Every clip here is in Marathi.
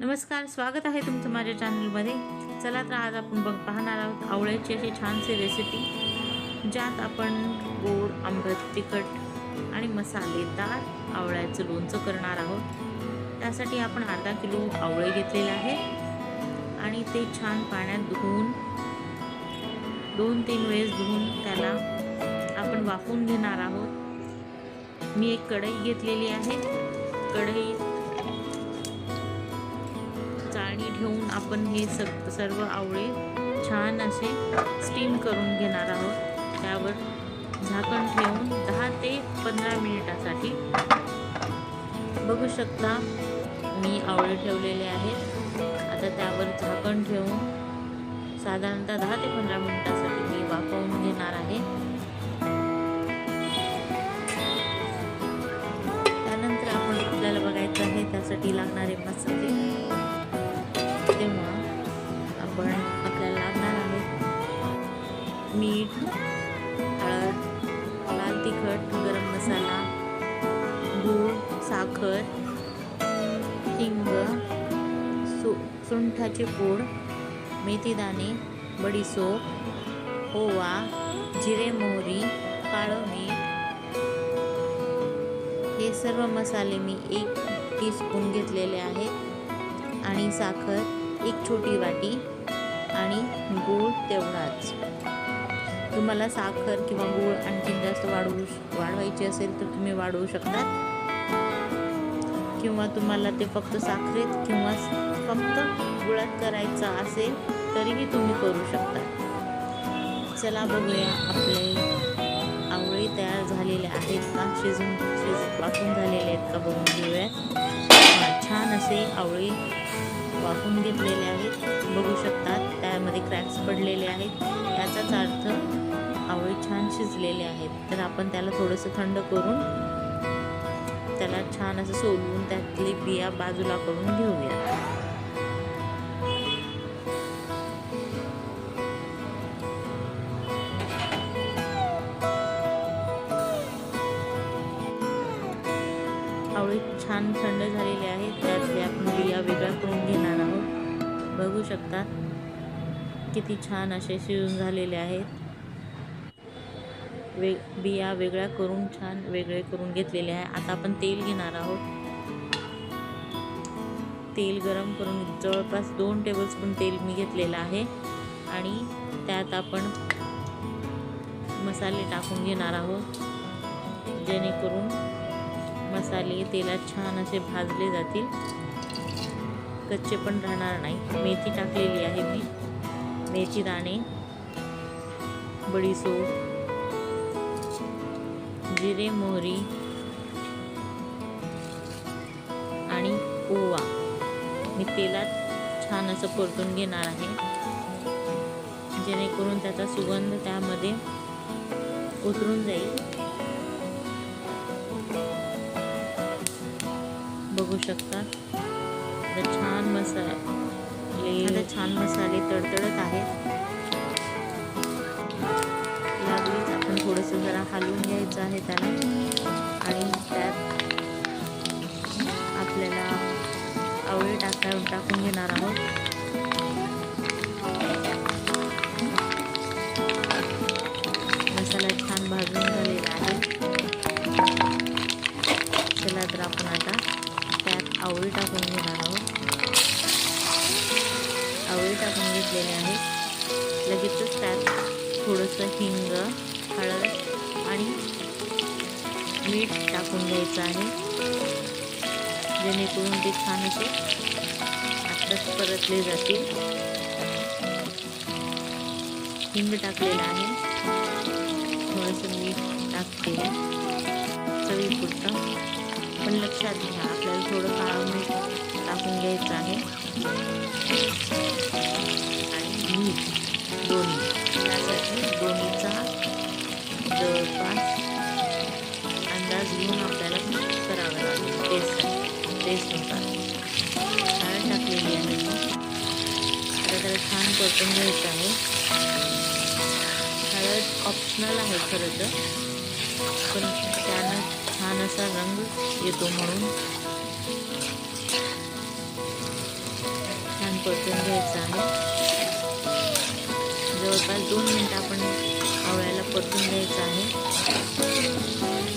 नमस्कार स्वागत आहे तुमचं माझ्या चॅनलमध्ये चला तर आज आपण बघ पाहणार आहोत आवळ्याची अशी छानशी रेसिपी ज्यात आपण गोड आंबट तिखट आणि मसालेदार आवळ्याचं लोणचं करणार आहोत. त्यासाठी आपण अर्धा किलो आवळे घेतलेले आहे आणि ते छान पाण्यात धुवून दोन तीन वेळेस धुवून त्याला आपण वाफवून घेणार आहोत. मी एक कढई घेतलेली आहे. कढई पाणी ठेवून आपण हे सग सर्व आवळे छान असे स्टीम करून घेणार आहोत. त्यावर झाकण ठेवून दहा ते पंधरा मिनिटासाठी. बघू शकता मी आवळे ठेवलेले आहेत. आता त्यावर झाकण ठेवून साधारणतः दहा ते पंधरा मिनिटासाठी मी वाफवून घेणार आहे. त्यानंतर आपण आपल्याला बघायचं आहे त्यासाठी लागणारे मसाले. सुंठाचे पूड मेथीदाणे बडीसोप ओवा जिरे मोहरी काळं मीठ हे सर्व मसाले मी एक टीस्पून घेतलेले आहेत. आणि साखर एक छोटी वाटी आणि गूळ तेवढाच. तुम्हाला साखर किंवा गूळ आणखीन जास्त वाढवू वाढवायची असेल तर तुम्ही वाढवू शकता. किंवा तुम्हाला ते फक्त साखरेत किंवा फक्त गुळात करायचं असेल तरीही तुम्ही करू शकता. चला बघूया आपले आवळी तयार झालेले आहेत का? शिजून शिज वाकून झालेले आहेत का? बघून घेऊया. छान असे आवळी वाकून घेतलेले आहेत. बघू शकतात त्यामध्ये क्रॅक्स पडलेले आहेत. याचाच अर्थ आवळी छान शिजलेले आहेत. तर आपण त्याला थोडंसं थंड करून त्याला छान असं सोलून त्यातली बिया बाजूला करून घेऊया. आवळी छान थंड झालेले आहेत त्यातल्या आपण बिया वेगळ्या करून घेणार आहोत. बघू शकता किती छान असे शिजून झालेले आहेत. वे बिया वेगळ्या करून छान वेगळे करून घेतलेले आहे. आता आपण तेल घेणार आहोत. तेल गरम करून जवळपास दोन टेबलस्पून तेल मी घेतलेलं आहे. आणि त्यात आपण मसाले टाकून घेणार आहोत. जेणेकरून मसाले तेलात छान असे भाजले जातील. कच्चे पण राहणार नाही. मेथी टाकलेली आहे मी. मेथी दाणे बडीसोप जिरे मोहरी आणि ओवा. मी तेलात छान असं परतून घेणार आहे. जेणेकरून त्याचा सुगंध त्यामध्ये उतरून जाईल. बघू शकता. छान मसाले छान मसाले तडतडत आहेत. आपण जरा हलवून घ्यायचं आहे त्याला. आणि त्यात आपल्याला आवळे टाका टाकून घेणार आहोत. मसाला छान भाजून झालेला आहे. चला तर आपण आता त्यात आवळी टाकून घेणार आहोत. आवळी टाकून घेतलेली आहे. लगेचच त्यात थोडंसं हिंग हळद आणि मीठ टाकून घ्यायचं आहे. जेणेकरून ते छान असे आताच परतले जातील. हिंग टाकलेलं आहे. थोडंसं मीठ टाकते. चवीपुरतं. पण लक्षात घ्या आपल्याला थोडं काळं मीठ टाकून घ्यायचं आहे. आपल्याला छान परतून घ्यायचं आहे. हळद ऑप्शनल आहे खरं तर. पण त्यानं छान असा रंग येतो म्हणून. छान परतून घ्यायचं आहे. जवळपास दोन मिनटं आपण आवळ्याला परतून घ्यायचं आहे.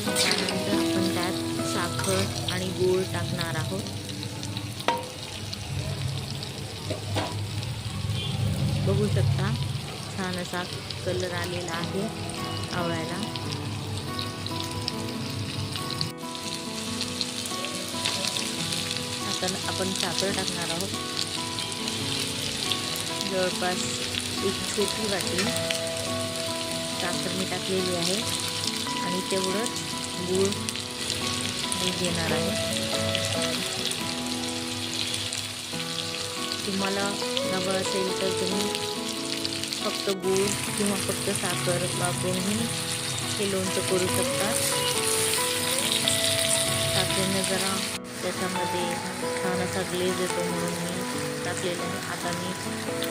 त्यानंतर आपण त्यात साखर आणि गूळ टाकणार आहोत. बघू शकता. छान असा कलर आलेला आहे आवळ्याला. आता आपण साखर टाकणार आहोत. जवळपास एक छोटी वाटी साखर मी टाकलेली आहे. आणि तेवढंच गूळ मी घेणार आहे. तुम्हाला हवं असेल तर तुम्ही फक्त गूळ किंवा फक्त साखर वापरूनही हे लोणचं करू शकता. साखरेने जरा त्याच्यामध्ये छान असा ग्लेज येतो म्हणून मी टाकलेला आहे. आता मी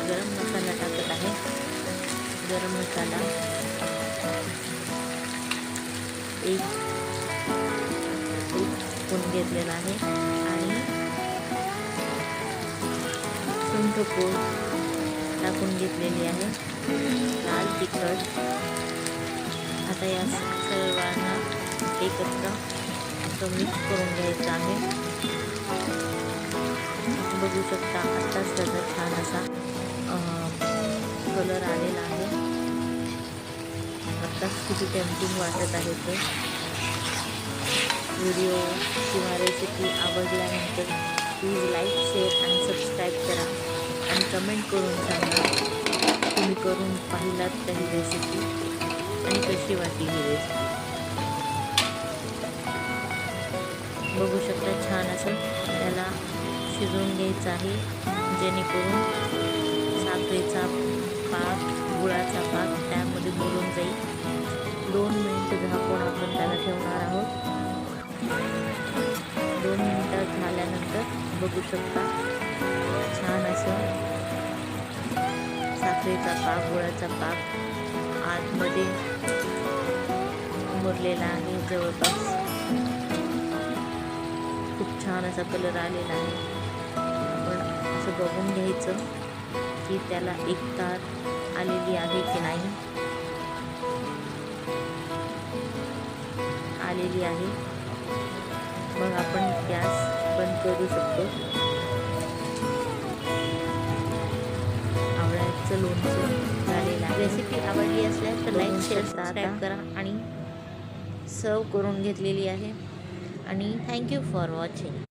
गरम मसाला टाकत आहे. गरम मसाला. एक घेतलेला आहे. आणि सुंठपूर टाकून घेतलेली आहे. लाल तिखट. आता या सर्वांना एकत्र असं मिक्स करून घ्यायचं आहे. बघू शकता आत्ताच त्याचा छान असा कलर आलेला आहे. आत्ताच किती टेम्पिंग वाटत आहे ते. व्हिडिओ किंवा रेसिपी आवडल्यानंतर प्लीज लाईक शेअर आणि सबस्क्राईब करा. आणि कमेंट करून सांगा तुम्ही करून पाहिलात काही रेसिपी आणि कशी वाटली ही रेसिपी बघू शकता छान असं त्याला शिजवून घ्यायचं आहे. जेणेकरून साखरेचा पाक गुळाचा पाक त्यामध्ये मुरून जाईल. दोन मिनटं झाकून आपण त्याला ठेवणार आहोत. बघू शकता. छान असं साखरेचा पाक गुळाचा पाक आतमध्ये मुरलेला आहे जवळपास. खूप छान असा कलर आलेला आहे. आपण असं बघून घ्यायचं की त्याला एक तार आलेली आहे की नाही. आलेली आहे. मग आपण गॅस बंद करू शकतो. आवळ्याचं लोणचं झालेलं आहे. रेसिपी आवडली असल्यास तर लाईक शेअर सबस्क्राईब करा आणि सर्व करून घेतलेली आहे. आणि थँक्यू फॉर वॉचिंग